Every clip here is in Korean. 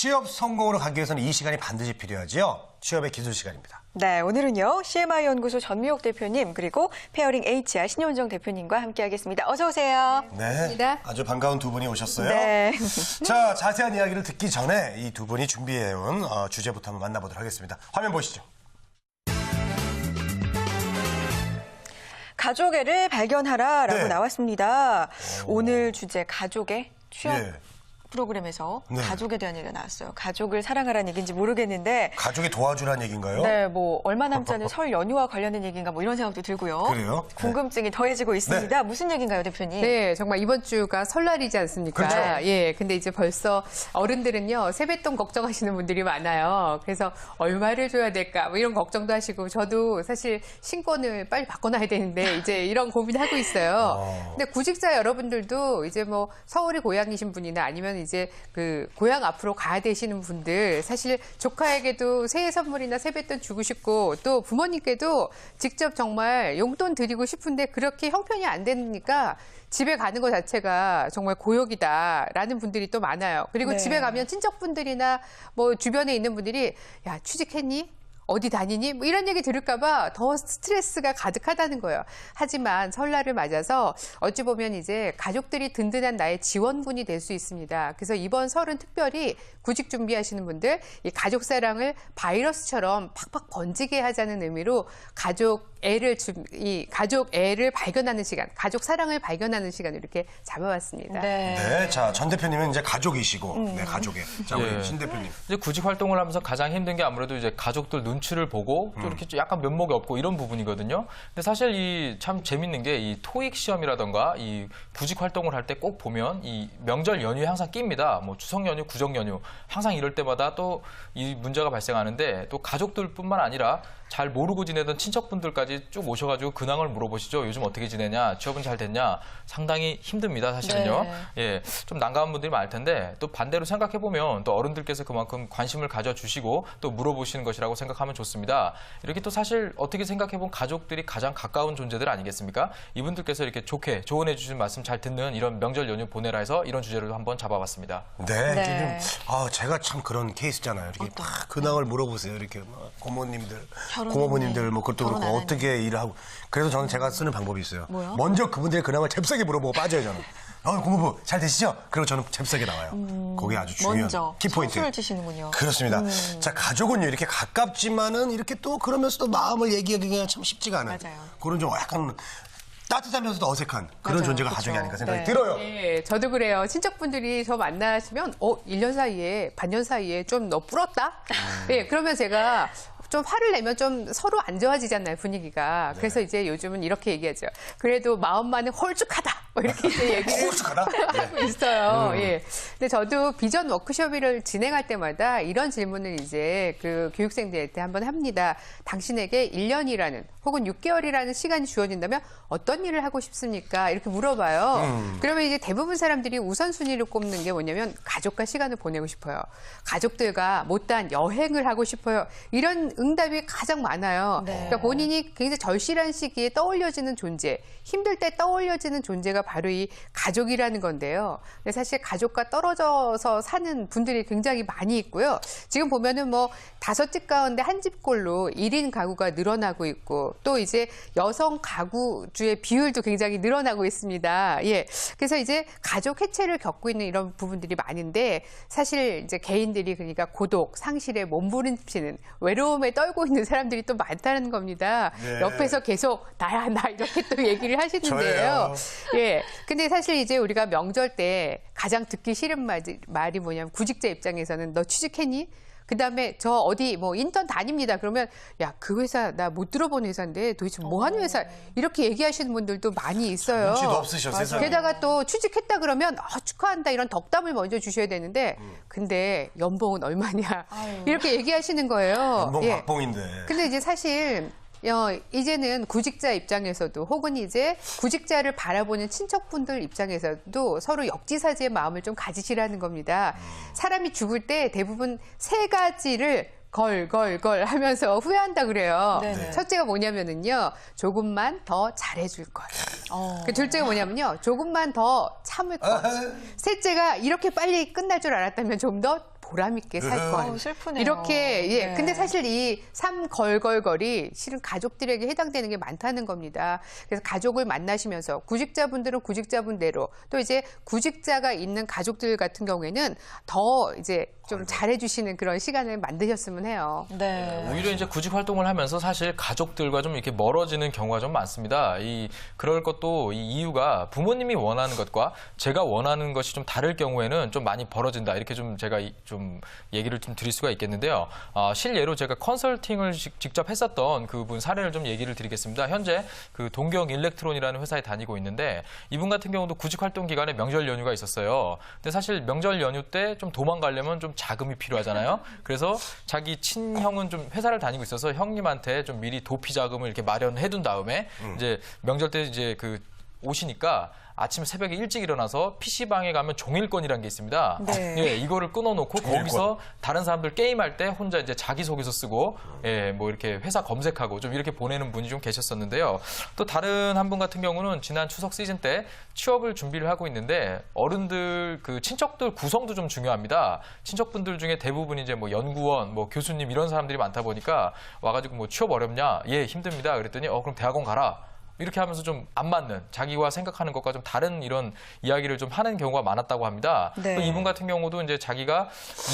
취업 성공으로 가기 위해서는 이 시간이 반드시 필요하지요. 취업의 기술 시간입니다. 네, 오늘은요, CMI 연구소 전미옥 대표님, 그리고 페어링 HR 신효은정 대표님과 함께하겠습니다. 어서 오세요. 네. 반갑습니다. 아주 반가운 두 분이 오셨어요. 네. 자, 자세한 이야기를 듣기 전에 이 두 분이 준비해온 어, 주제부터 한번 만나보도록 하겠습니다. 화면 보시죠. 가족애를 발견하라라고 네. 나왔습니다. 오 늘 주제 가족의 취업 예. 프로그램에서 네. 가족에 대한 얘기가 나왔어요. 가족을 사랑하라는 얘기인지 모르겠는데 가족이 도와주라는 얘기인가요? 네, 뭐 얼마 남지 않은 설 연휴와 관련된 얘기인가 뭐 이런 생각도 들고요. 그래요? 네. 궁금증이 더해지고 있습니다. 무슨 얘기인가요, 대표님? 네, 정말 이번 주가 설날이지 않습니까? 그렇죠. 예, 근데 이제 벌써 어른들은요, 세뱃돈 걱정하시는 분들이 많아요. 그래서 얼마를 줘야 될까, 뭐 이런 걱정도 하시고, 저도 사실 신권을 빨리 바꿔놔야 되는데, 이제 이런 고민하고 있어요. 어. 근데 구직자 여러분들도 이제 뭐 서울이 고향이신 분이나 아니면 이제 그 고향 앞으로 가야 되시는 분들, 사실 조카에게도 새해 선물이나 세뱃돈 주고 싶고, 또 부모님께도 직접 정말 용돈 드리고 싶은데 그렇게 형편이 안 되니까 집에 가는 것 자체가 정말 고역이다라는 분들이 또 많아요. 그리고 네. 집에 가면 친척분들이나 뭐 주변에 있는 분들이 야 취직했니? 어디 다니니? 뭐 이런 얘기 들을까봐 더 스트레스가 가득하다는 거예요. 하지만 설날을 맞아서 어찌 보면 이제 가족들이 든든한 나의 지원군이 될 수 있습니다. 그래서 이번 설은 특별히 구직 준비하시는 분들 이 가족 사랑을 바이러스처럼 팍팍 번지게 하자는 의미로 가족 애를 준- 이 가족 애를 발견하는 시간, 가족 사랑을 발견하는 시간을 이렇게 잡아왔습니다. 네. 네. 자, 전 대표님은 이제 가족이시고, 음. 네, 가족에. 자, 우리 예. 신 대표님. 이제 구직 활동을 하면서 가장 힘든 게 아무래도 이제 가족들 눈 치를 보고 또 이렇게 좀 약간 면목이 없고 이런 부분이거든요. 근데 사실 이 참 재밌는 게 이 토익 시험이라던가 이 구직 활동을 할 때 꼭 보면 이 명절 연휴에 항상 낍니다. 뭐 추석 연휴, 구정 연휴 항상 이럴 때마다 또 이 문제가 발생하는데 또 가족들뿐만 아니라 잘 모르고 지내던 친척분들까지 쭉 오셔가지고 근황을 물어보시죠. 요즘 어떻게 지내냐, 취업은 잘 됐냐, 상당히 힘듭니다, 사실은요. 네. 예, 좀 난감한 분들이 많을 텐데 또 반대로 생각해 보면 또 어른들께서 그만큼 관심을 가져주시고 또 물어보시는 것이라고 생각하면 좋습니다. 이렇게 또 사실 어떻게 생각해 보면 가족들이 가장 가까운 존재들 아니겠습니까? 이분들께서 이렇게 좋게 조언해 주신 말씀 잘 듣는 이런 명절 연휴 보내라 해서 이런 주제를 한번 잡아봤습니다. 네, 네. 좀, 아, 제가 참 그런 케이스잖아요. 이렇게 막 근황을 물어보세요. 이렇게 막 고모님들. 고모님들 뭐 그것도 그렇고 안 어떻게 일을 하고. 그래서 저는 제가 쓰는 방법이 있어요. 뭐요? 먼저 그분들의 근황을 잽싸게 물어보고 빠져요, 저는. 어, 고모부 잘 되시죠? 그리고 저는 잽싸게 나와요. 그게 아주 중요한 음, 먼저 키포인트. 선수를 치시는군요. 그렇습니다. 음. 자, 가족은요, 이렇게 가깝지만은 이렇게 또 그러면서도 마음을 얘기하기가 참 쉽지가 않아요. 맞아요. 그런 좀 약간 따뜻하면서도 어색한 그런 맞아요. 존재가 그쵸. 가족이 아닌가 생각이 네. 들어요. 예, 저도 그래요. 친척분들이 저 만나시면, 어, 1년 사이에, 반년 사이에 좀 너 불었다? 예, 그러면 제가 좀 화를 내면 좀 서로 안 좋아지잖아요, 분위기가. 네. 그래서 이제 요즘은 이렇게 얘기하죠. 그래도 마음만은 홀쭉하다! 뭐 이렇게 이제 얘기를 홀쭉하다? 하고 있어요. 예. 근데 저도 비전 워크숍을 진행할 때마다 이런 질문을 이제 그 교육생들한테 한번 합니다. 당신에게 1년이라는 혹은 6개월이라는 시간이 주어진다면 어떤 일을 하고 싶습니까? 이렇게 물어봐요. 그러면 이제 대부분 사람들이 우선순위를 꼽는 게 뭐냐면 가족과 시간을 보내고 싶어요. 가족들과 못다한 여행을 하고 싶어요. 이런 응답이 가장 많아요. 네. 그러니까 본인이 굉장히 절실한 시기에 떠올려지는 존재, 힘들 때 떠올려지는 존재가 바로 이 가족이라는 건데요. 근데 사실 가족과 떨어 져서 사는 분들이 굉장히 많이 있고요. 지금 보면은 뭐 다섯 집 가운데 한 집꼴로 1인 가구가 늘어나고 있고 또 이제 여성 가구주의 비율도 굉장히 늘어나고 있습니다. 예. 그래서 이제 가족 해체를 겪고 있는 이런 부분들이 많은데 사실 이제 개인들이 그러니까 고독, 상실에 몸부림치는 외로움에 떨고 있는 사람들이 또 많다는 겁니다. 네. 옆에서 계속 나야 나 이렇게 또 얘기를 하시는데요. 저예요. 예. 근데 사실 이제 우리가 명절 때 가장 듣기 싫은 말이, 말이 뭐냐면 구직자 입장에서는 너 취직했니? 그 다음에 저 어디 뭐 인턴 다닙니다. 그러면 야, 그 회사 나 못 들어본 회사인데 도대체 뭐 하는 회사? 이렇게 얘기하시는 분들도 많이 있어요. 눈치도 없으셔, 세상에. 게다가 또 취직했다 그러면 아, 축하한다 이런 덕담을 먼저 주셔야 되는데 음. 근데 연봉은 얼마냐? 이렇게 얘기하시는 거예요. 연봉 예. 박봉인데. 근데 이제 사실 어, 이제는 구직자 입장에서도 혹은 이제 구직자를 바라보는 친척분들 입장에서도 서로 역지사지의 마음을 좀 가지시라는 겁니다. 사람이 죽을 때 대부분 세 가지를 걸, 걸, 걸 하면서 후회한다 그래요. 네네. 첫째가 뭐냐면은요, 조금만 더 잘해줄 걸. 어. 그 둘째가 뭐냐면요, 조금만 더 참을 것. 아하. 셋째가 이렇게 빨리 끝날 줄 알았다면 좀더 보람 있게 살 네. 것. 아우, 슬프네요. 이렇게 예. 네. 근데 사실 이 삼걸걸걸이 실은 가족들에게 해당되는 게 많다는 겁니다. 그래서 가족을 만나시면서 구직자분들은 구직자분대로 또 이제 구직자가 있는 가족들 같은 경우에는 더 이제 좀 잘해주시는 그런 시간을 만드셨으면 해요. 네. 오히려 이제 구직 활동을 하면서 사실 가족들과 좀 이렇게 멀어지는 경우가 좀 많습니다. 이 그럴 것도 이 이유가 부모님이 원하는 것과 제가 원하는 것이 좀 다를 경우에는 좀 많이 벌어진다. 이렇게 좀 제가 이- 좀 얘기를 좀 드릴 수가 있겠는데요. 아, 실예로 제가 컨설팅을 직- 직접 했었던 그분 사례를 좀 얘기를 드리겠습니다. 현재 그 동경 일렉트론이라는 회사에 다니고 있는데 이분 같은 경우도 구직 활동 기간에 명절 연휴가 있었어요. 근데 사실 명절 연휴 때 좀 도망가려면 좀 자금이 필요하잖아요. 그래서 자기 친형은 좀 회사를 다니고 있어서 형님한테 좀 미리 도피 자금을 이렇게 마련해 둔 다음에 이제 명절 때 이제 그 오시니까 아침 새벽에 일찍 일어나서 PC방에 가면 종일권이라는 게 있습니다. 네. 예, 이거를 끊어놓고 종일권. 거기서 다른 사람들 게임할 때 혼자 이제 자기소개서 쓰고, 예, 뭐 이렇게 회사 검색하고 좀 이렇게 보내는 분이 좀 계셨었는데요. 또 다른 한 분 같은 경우는 지난 추석 시즌 때 취업을 준비를 하고 있는데 어른들 그 친척들 구성도 좀 중요합니다. 친척분들 중에 대부분 이제 뭐 연구원, 뭐 교수님 이런 사람들이 많다 보니까 와가지고 뭐 취업 어렵냐? 예, 힘듭니다. 그랬더니 어, 그럼 대학원 가라. 이렇게 하면서 좀 안 맞는 자기와 생각하는 것과 좀 다른 이런 이야기를 좀 하는 경우가 많았다고 합니다. 네. 또 이분 같은 경우도 이제 자기가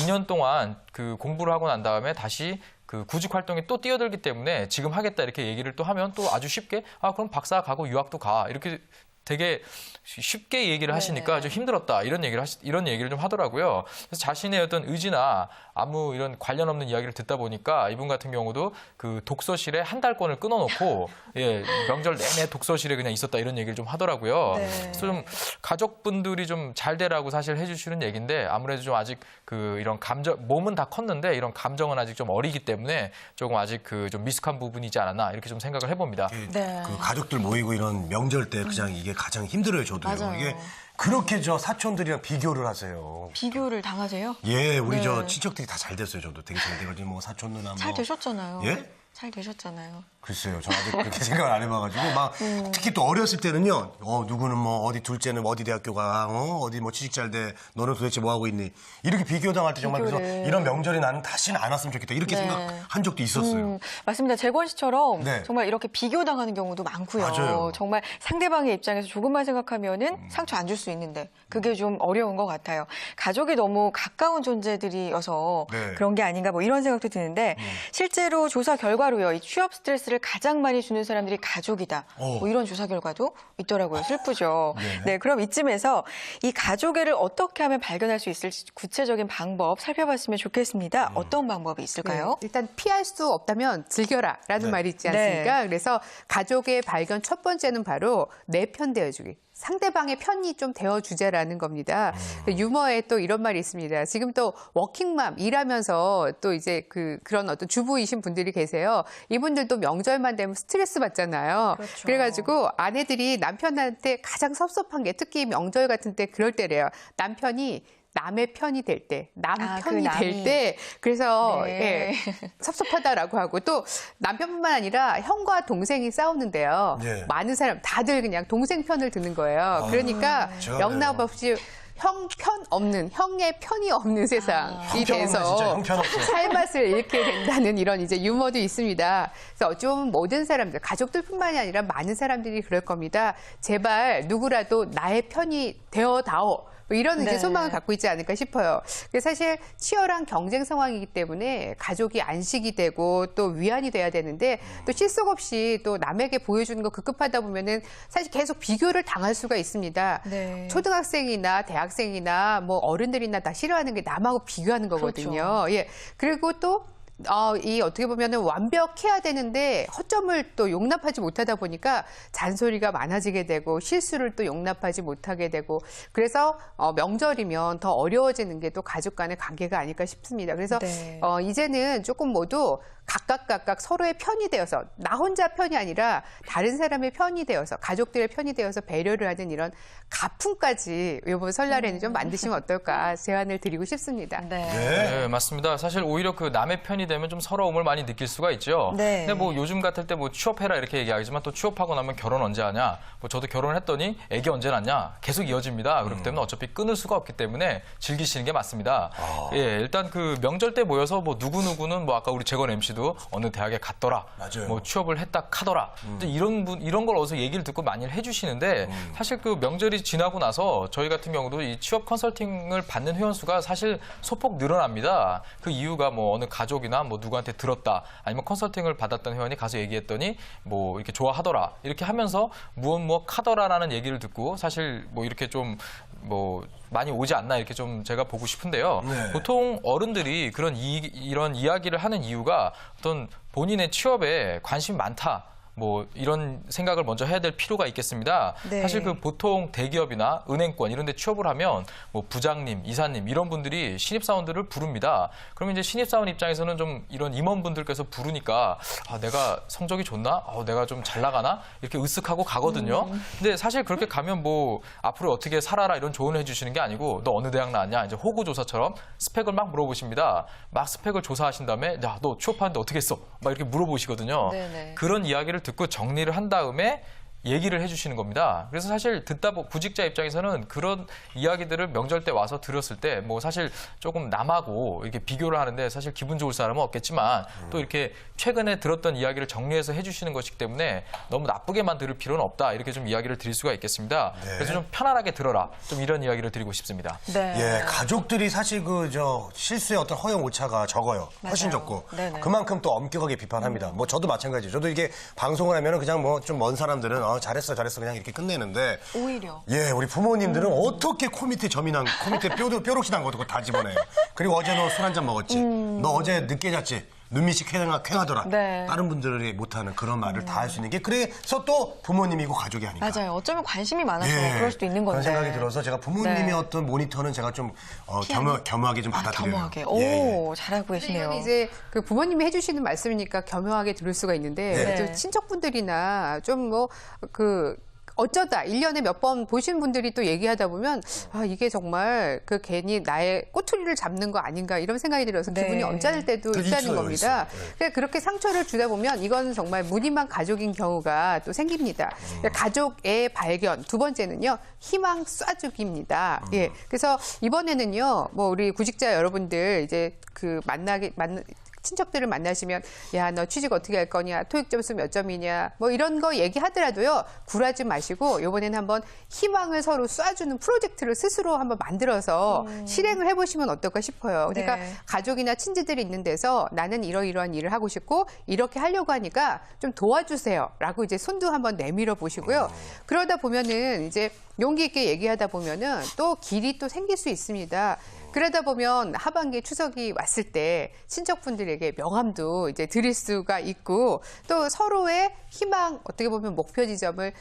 2년 동안 그 공부를 하고 난 다음에 다시 그 구직 활동에 또 뛰어들기 때문에 지금 하겠다 이렇게 얘기를 또 하면 또 아주 쉽게 아 그럼 박사 가고 유학도 가 이렇게 되게 쉽게 얘기를 하시니까 좀 힘들었다 이런 얘기를 하시, 이런 얘기를 좀 하더라고요. 그래서 자신의 어떤 의지나 아무 이런 관련 없는 이야기를 듣다 보니까 이분 같은 경우도 그 독서실에 한 달권을 끊어놓고 예 명절 내내 독서실에 그냥 있었다 이런 얘기를 좀 하더라고요. 네. 그래서 좀 가족분들이 좀 잘 되라고 사실 해주시는 얘기인데 아무래도 좀 아직 그 이런 감정 몸은 다 컸는데 이런 감정은 아직 좀 어리기 때문에 조금 아직 그 좀 미숙한 부분이지 않았나 이렇게 좀 생각을 해봅니다. 네. 그 가족들 모이고 이런 명절 때 그냥 이게 가장 힘들어요, 저도요. 맞아요. 이게 그렇게 저 사촌들이랑 비교를 하세요. 비교를 당하세요? 예, 우리 네. 저 친척들이 다 잘 됐어요. 저도 되게 잘 돼가지고 뭐 사촌 누나 뭐. 잘 되셨잖아요. 예? 잘 되셨잖아요. 글쎄요, 저 아직 그렇게 생각을 안 해봐가지고 막 음. 특히 또 어렸을 때는요. 어 누구는 뭐 어디 둘째는 어디 대학교 가, 어 어디 뭐 취직 잘 돼, 너는 도대체 뭐 하고 있니? 이렇게 비교당할 때 정말 그래서. 이런 명절이 나는 다시는 안 왔으면 좋겠다 이렇게 네. 생각한 적도 있었어요. 음, 맞습니다. 재권 씨처럼 네. 정말 이렇게 비교당하는 경우도 많고요. 맞아요. 음. 정말 상대방의 입장에서 조금만 생각하면은 상처 안 줄 수 있는데 그게 좀 어려운 것 같아요. 가족이 너무 가까운 존재들이어서 네. 음. 그런 게 아닌가 뭐 이런 생각도 드는데 실제로 조사 결과 로요. 이 취업 스트레스를 가장 많이 주는 사람들이 가족이다. 어. 뭐 이런 조사 결과도 있더라고요. 슬프죠. 네. 네, 그럼 이쯤에서 이 가족애를 어떻게 하면 발견할 수 있을지 구체적인 방법 살펴봤으면 좋겠습니다. 음. 어떤 방법이 있을까요? 네, 일단 피할 수 없다면 즐겨라라는 네. 말이 있지 네. 않습니까? 그래서 가족의 발견 첫 번째는 바로 내편 되어주기. 상대방의 편이 좀 되어 주자라는 겁니다. 음. 유머에 또 이런 말이 있습니다. 지금 또 워킹맘 일하면서 또 이제 그 그런 어떤 주부이신 분들이 계세요. 이분들도 명절만 되면 스트레스 받잖아요. 그렇죠. 래가지고 아내들이 남편한테 가장 섭섭한 게 특히 명절 같은 때 그럴 때래요. 남편이 남의 편이 될 때, 남 아, 그 편이 남이. 될 때, 그래서 네. 예, 섭섭하다라고 하고 또 남편뿐만 아니라 형과 동생이 싸우는데요. 네. 많은 사람 다들 그냥 동생 편을 드는 거예요. 그러니까 제가 영락. 없이 형 편 없는 형의 편이 없는 세상이 진짜 돼서 형편없어. 살맛을 잃게 된다는 이런 이제 유머도 있습니다. 그래서 어찌 보면 모든 사람들, 가족들뿐만이 아니라 많은 사람들이 그럴 겁니다. 제발 누구라도 나의 편이 되어다오. 뭐 이런 이제 네. 소망을 갖고 있지 않을까 싶어요. 사실 치열한 경쟁 상황이기 때문에 가족이 안식이 되고 또 위안이 돼야 되는데 또 실속 없이 또 남에게 보여주는 거 급급하다 보면은 사실 계속 비교를 당할 수가 있습니다. 네. 초등학생이나 대학생이나 뭐 어른들이나 다 싫어하는 게 남하고 비교하는 거거든요. 그렇죠. 예. 그리고 또 어, 이 어떻게 보면은 완벽해야 되는데 허점을 또 용납하지 못하다 보니까 잔소리가 많아지게 되고 실수를 또 용납하지 못하게 되고 그래서 어, 명절이면 더 어려워지는 게 또 가족 간의 관계가 아닐까 싶습니다. 그래서 네. 어, 이제는 조금 모두 각각 각각 서로의 편이 되어서 나 혼자 편이 아니라 다른 사람의 편이 되어서 가족들의 편이 되어서 배려를 하는 이런 가풍까지 이번 설날에는 좀 만드시면 어떨까 제안을 드리고 싶습니다. 네. 네, 맞습니다. 사실 오히려 그 남의 편이 되면 좀 서러움을 많이 느낄 수가 있죠. 네. 근데 뭐 요즘 같을 때 뭐 취업해라 이렇게 얘기하지만 또 취업하고 나면 결혼 언제 하냐? 뭐 저도 결혼을 했더니 애기 언제 낳냐? 계속 이어집니다. 그렇기 때문에 어차피 끊을 수가 없기 때문에 즐기시는 게 맞습니다. 예, 일단 그 명절 때 모여서 뭐 누구 누구는 뭐 아까 우리 재건 MC 도 어느 대학에 갔더라. 맞아요. 뭐 취업을 했다 카더라. 근데 이런 분 이런 걸 어디서 얘기를 듣고 많이 해주시는데 사실 그 명절이 지나고 나서 저희 같은 경우도 이 취업 컨설팅을 받는 회원 수가 사실 소폭 늘어납니다. 그 이유가 뭐 어느 가족이나 뭐 누구한테 들었다 아니면 컨설팅을 받았던 회원이 가서 얘기했더니 뭐 이렇게 좋아하더라 이렇게 하면서 무엇 무엇 하더라라는 얘기를 듣고 사실 뭐 이렇게 좀뭐 많이 오지 않나 이렇게 좀 제가 보고 싶은데요. 네. 보통 어른들이 그런 이, 이런 이야기를 하는 이유가 어떤 본인의 취업에 관심이 많다. 뭐 이런 생각을 먼저 해야 될 필요가 있겠습니다. 네. 사실 그 보통 대기업이나 은행권 이런 데 취업을 하면 뭐 부장님, 이사님 이런 분들이 신입사원들을 부릅니다. 그러면 이제 신입사원 입장에서는 좀 이런 임원분들께서 부르니까 아, 내가 성적이 좋나? 아, 내가 좀 잘 나가나? 이렇게 으쓱하고 가거든요. 근데 사실 그렇게 가면 뭐 앞으로 어떻게 살아라 이런 조언을 해주시는 게 아니고 너 어느 대학 나왔냐? 이제 호구 조사처럼 스펙을 막 물어보십니다. 막 스펙을 조사하신 다음에 야, 너 취업하는데 어떻게 했어? 막 이렇게 물어보시거든요. 네네. 그런 이야기를 듣고 정리를 한 다음에 얘기를 해주시는 겁니다. 그래서 사실 듣다 보 구직자 입장에서는 그런 이야기들을 명절 때 와서 들었을 때 뭐 사실 조금 남하고 이렇게 비교를 하는데 사실 기분 좋을 사람은 없겠지만 또 이렇게 최근에 들었던 이야기를 정리해서 해주시는 것이기 때문에 너무 나쁘게만 들을 필요는 없다 이렇게 좀 이야기를 드릴 수가 있겠습니다. 그래서 좀 편안하게 들어라 좀 이런 이야기를 드리고 싶습니다. 네. 예, 가족들이 사실 그 저 실수의 어떤 허용 오차가 적어요. 훨씬 맞아요. 적고. 네네. 그만큼 또 엄격하게 비판합니다. 뭐 저도 마찬가지예요. 저도 이게 방송을 하면은 그냥 뭐 좀 먼 사람들은 어, 잘했어 잘했어 그냥 이렇게 끝내는데 오히려. 예, 우리 부모님들은 어떻게 코 밑에 점이 난, 코 밑에 뾰, 뾰록시 난 것도 다 집어내요. 그리고 어제 너 술 한 잔 먹었지? 너 어제 늦게 잤지? 눈밑이 쾌하, 쾌하더라. 네. 다른 분들이 못하는 그런 말을 다 할 수 있는 게 그래서 또 부모님이고 가족이 아닐까. 맞아요. 어쩌면 관심이 많아서 그럴 수도 있는 건데. 그런 생각이 들어서 제가 부모님의 네. 어떤 모니터는 제가 좀 어, 피하는? 겸허, 겸허하게 좀 아, 받아들여요. 겸허하게. 예, 오, 잘하고 계시네요. 이건 이제 그 부모님이 해주시는 말씀이니까 겸허하게 들을 수가 있는데 네. 저 친척분들이나 좀 뭐 그 어쩌다 일년에 몇 번 보신 분들이 또 얘기하다 보면 아 이게 정말 그 괜히 나의 꼬투리를 잡는 거 아닌가 이런 생각이 들어서 네. 기분이 언짢을 때도 그 있다는 있어요, 겁니다. 있어요. 네. 그러니까 그렇게 상처를 주다 보면 이건 정말 무늬만 가족인 경우가 또 생깁니다. 음. 그러니까 가족의 발견 두 번째는요 희망 쏴주기입니다. 음. 예, 그래서 이번에는요 뭐 우리 구직자 여러분들 이제 그 만나게 만 친척들을 만나시면 야 너 취직 어떻게 할 거냐 토익 점수 몇 점이냐 뭐 이런 거 얘기하더라도요 굴하지 마시고 이번에는 한번 희망을 서로 쏴주는 프로젝트를 스스로 한번 만들어서 실행을 해보시면 어떨까 싶어요. 그러니까 네. 가족이나 친지들이 있는 데서 나는 이러이러한 일을 하고 싶고 이렇게 하려고 하니까 좀 도와주세요라고 이제 손도 한번 내밀어 보시고요. 그러다 보면은 이제 용기 있게 얘기하다 보면은 또 길이 또 생길 수 있습니다. 그러다 보면 하반기 추석이 왔을 때 친척분들에게 명함도 이제 드릴 수가 있고 또 서로의 희망 어떻게 보면 목표 지점을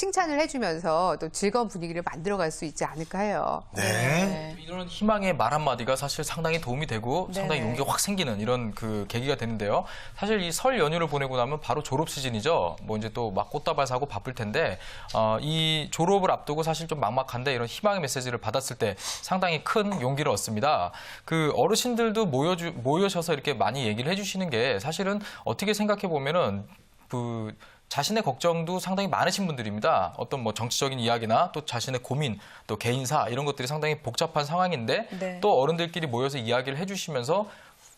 칭찬을 해주면서 또 즐거운 분위기를 만들어갈 수 있지 않을까 해요. 네. 이런 희망의 말 한마디가 사실 상당히 도움이 되고 상당히 네. 용기가 확 생기는 이런 그 계기가 되는데요. 사실 이 설 연휴를 보내고 나면 바로 졸업 시즌이죠. 뭐 이제 또 막 꽃다발 사고 바쁠 텐데 어, 이 졸업을 앞두고 사실 좀 막막한데 이런 희망의 메시지를 받았을 때 상당히 큰 용기를 얻습니다. 그 어르신들도 모여주, 모여셔서 이렇게 많이 얘기를 해주시는 게 사실은 어떻게 생각해 보면은 그 자신의 걱정도 상당히 많으신 분들입니다. 어떤 뭐 정치적인 이야기나 또 자신의 고민, 또 개인사 이런 것들이 상당히 복잡한 상황인데 네. 또 어른들끼리 모여서 이야기를 해주시면서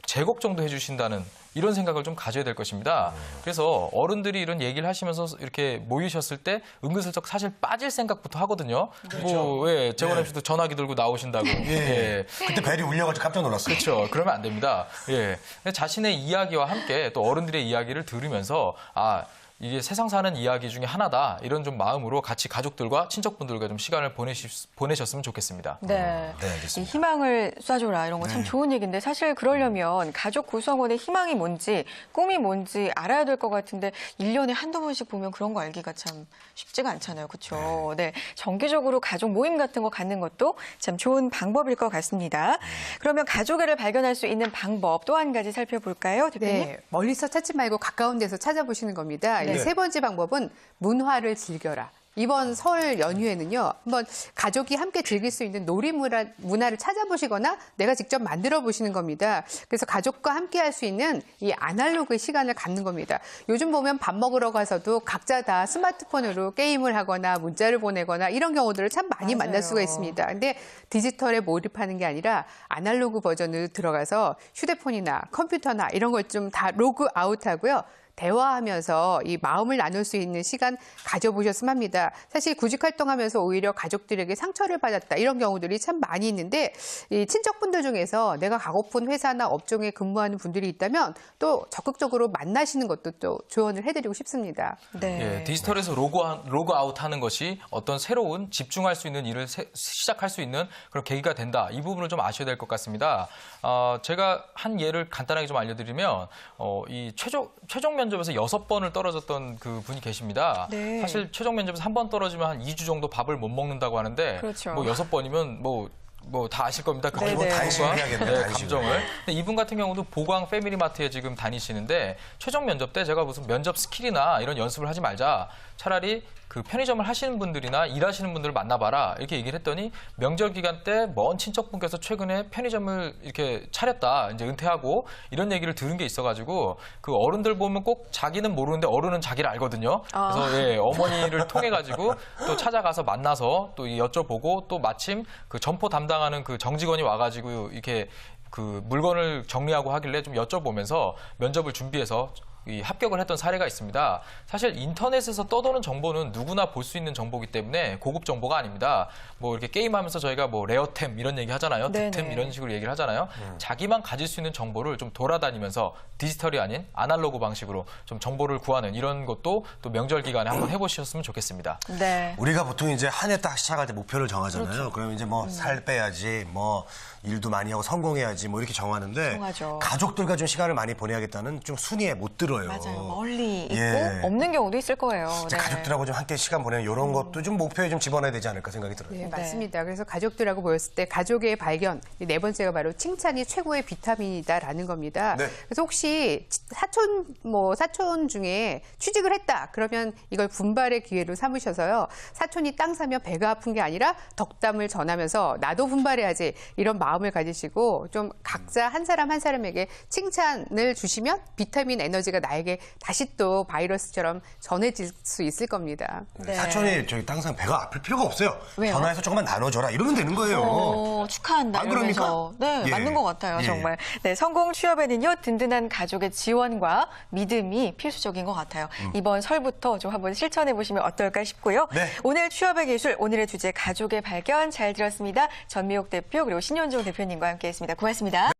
제 걱정도 해주신다는 이런 생각을 좀 가져야 될 것입니다. 그래서 어른들이 이런 얘기를 하시면서 이렇게 모이셨을 때 은근슬쩍 사실 빠질 생각부터 하거든요. 뭐, 예, 재원 네. MC도 전화기 들고 나오신다고. 예. 그때 벨이 울려가지고 깜짝 놀랐어요. 그렇죠. 그러면 안 됩니다. 예. 자신의 이야기와 함께 또 어른들의 이야기를 들으면서 아, 이게 세상 사는 이야기 중에 하나다 이런 좀 마음으로 같이 가족들과 친척분들과 좀 시간을 보내시, 보내셨으면 좋겠습니다. 네. 네, 알겠습니다. 이 희망을 쏴줘라 이런 거참 네. 좋은 얘기인데 사실 그러려면 가족 구성원의 희망이 뭔지 꿈이 뭔지 알아야 될 것 같은데 일년에 한두 번씩 보면 그런 거 알기가 참 쉽지가 않잖아요. 그렇죠? 네. 정기적으로 가족 모임 같은 거 갖는 것도 참 좋은 방법일 것 같습니다. 그러면 가족애를 발견할 수 있는 방법 또 한 가지 살펴볼까요, 대표님? 네, 멀리서 찾지 말고 가까운 데서 찾아보시는 겁니다. 네. 이세 번째 방법은 문화를 즐겨라. 이번 설 연휴에는요, 한번 가족이 함께 즐길 수 있는 놀이 문화, 문화를 찾아보시거나 내가 직접 만들어 보시는 겁니다. 그래서 가족과 함께 할 수 있는 이 아날로그 시간을 갖는 겁니다. 요즘 보면 밥 먹으러 가서도 각자 다 스마트폰으로 게임을 하거나 문자를 보내거나 이런 경우들을 참 많이 맞아요. 만날 수가 있습니다. 근데 디지털에 몰입하는 게 아니라 아날로그 버전으로 들어가서 휴대폰이나 컴퓨터나 이런 걸 좀 다 로그 아웃 하고요. 대화하면서 이 마음을 나눌 수 있는 시간 가져보셨으면 합니다. 사실 구직 활동하면서 오히려 가족들에게 상처를 받았다 이런 경우들이 참 많이 있는데 이 친척분들 중에서 내가 가고픈 회사나 업종에 근무하는 분들이 있다면 또 적극적으로 만나시는 것도 또 조언을 해드리고 싶습니다. 네. 예, 디지털에서 로그, 로그 아웃 하는 것이 어떤 새로운 집중할 수 있는 일을 세- 시작할 수 있는 그런 계기가 된다. 이 부분을 좀 아셔야 될 것 같습니다. 어, 제가 한 예를 간단하게 좀 알려드리면 어, 이 최종, 최종 면접에서 여섯 번을 떨어졌던 그 분이 계십니다. 네. 사실 최종 면접에서 한 번 떨어지면 한 2주 정도 밥을 못 먹는다고 하는데 그렇죠. 뭐 여섯 번이면 뭐 뭐다 아실 겁니다. 그 네네. 기분 다 인식을 해야겠네, 다 인식을. 감정을. 근데 이분 같은 경우도 보광 패밀리마트에 지금 다니시는데 최종 면접 때 제가 무슨 면접 스킬이나 이런 연습을 하지 말자. 차라리 그 편의점을 하시는 분들이나 일하시는 분들을 만나봐라 이렇게 얘기를 했더니 명절 기간 때 먼 친척분께서 최근에 편의점을 이렇게 차렸다 이제 은퇴하고 이런 얘기를 들은 게 있어가지고 그 어른들 보면 꼭 자기는 모르는데 어른은 자기를 알거든요. 아. 그래서 예, 어머니를 통해 가지고 또 찾아가서 만나서 또이 여쭤보고 또 마침 그 점포 담당하는 그 정직원이 와가지고 이렇게 그 물건을 정리하고 하길래 좀 여쭤보면서 면접을 준비해서 이 합격을 했던 사례가 있습니다. 사실 인터넷에서 떠도는 정보는 누구나 볼 수 있는 정보이기 때문에 고급 정보가 아닙니다. 뭐 이렇게 게임하면서 저희가 뭐 레어템 이런 얘기 하잖아요. 득템. 이런 식으로 얘기를 하잖아요. 자기만 가질 수 있는 정보를 좀 돌아다니면서 디지털이 아닌 아날로그 방식으로 좀 정보를 구하는 이런 것도 또 명절 기간에 한번 해보셨으면 좋겠습니다. 네. 우리가 보통 이제 한 해 딱 시작할 때 목표를 정하잖아요. 그렇죠. 그럼 이제 음. 뭐살 빼야지, 뭐 일도 많이 하고 성공해야지, 뭐 이렇게 정하는데 정하죠. 가족들과 좀 시간을 많이 보내야겠다는 좀 순위에 못 들어 요. 맞아요. 멀리 있고 예. 없는 경우도 있을 거예요. 이제 네. 가족들하고 좀 함께 시간 보내는 이런 것도 좀 목표에 좀 집어넣어야 되지 않을까 생각이 들어요. 네, 맞습니다. 그래서 가족들하고 모였을 때 가족의 발견, 이네 번째가 바로 칭찬이 최고의 비타민이다라는 겁니다. 네. 그래서 혹시 사촌 뭐 사촌 중에 취직을 했다 그러면 이걸 분발의 기회로 삼으셔서요. 사촌이 땅 사면 배가 아픈 게 아니라 덕담을 전하면서 나도 분발해야지 이런 마음을 가지시고 좀 각자 한 사람 한 사람에게 칭찬을 주시면 비타민 에너지가 나에게 다시 또 바이러스처럼 전해질 수 있을 겁니다. 네. 사촌이 저기 땅상 배가 아플 필요가 없어요. 왜요? 전화해서 조금만 나눠줘라 이러면 되는 거예요. 어, 축하한다 안 그럽니까? 네 예. 맞는 것 같아요 예. 정말 네 성공 취업에는요 든든한 가족의 지원과 믿음이 필수적인 것 같아요 이번 설부터 좀 한번 실천해 보시면 어떨까 싶고요 네. 오늘 취업의 기술 오늘의 주제 가족의 발견 잘 들었습니다 전미옥 대표 그리고 신현종 대표님과 함께했습니다 고맙습니다.